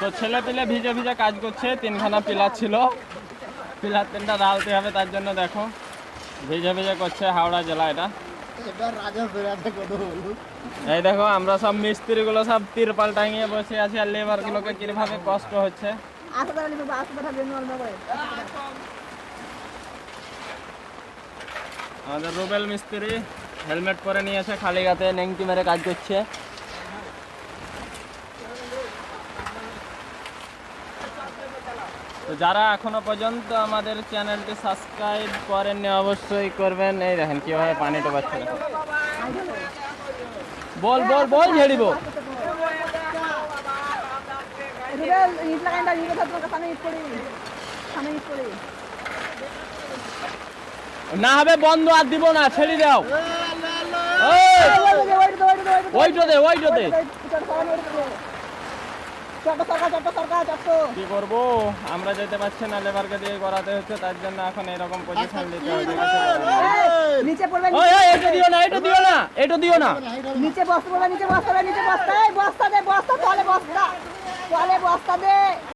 তো ছেলে পিলে ভিজে ভিজে কাজ করছে তিনখানা পিলার ছিল। পিলার তিনটা ডালতে হবে তার জন্য দেখো। ভিজে ভিজে করছে হাওড়া জেলা এটা। এই দেখো আমরা সব মিস্ত্রিগুলো সব তিরপাল টাঙিয়ে বসে আছি আর লেবার গুলোকে কীভাবে কষ্ট হচ্ছে। আমাদের রুবেল মিস্ত্রি হেলমেট পরে নিয়েছে খালি গাতে নেংটি মেরে কাজ করছে। তো যারা এখনও পর্যন্ত আমাদের চ্যানেলটি সাবস্ক্রাইব করেননি অবশ্যই করবেন। এই দেখেন কীভাবে পানি দেখো। বল বল বল ঝেড়িব। না হবে বন্ধ আর দিব না ছেড়ে দাও। ওই, ওইটো কি করব? আমরা যেতে পারছি না লেবারকে দিয়ে করাতে হচ্ছে তার জন্য এখন এরকম পজিশন নিতে হবে। নিচে পড়বে এটা দিও না এটা দিও না এটা দিও না। নিচে বস্তা নিচে বস্তা নিচে বস্তা। এই বস্তা দে বস্তা তলে বস্তা। তলে বস্তা দে।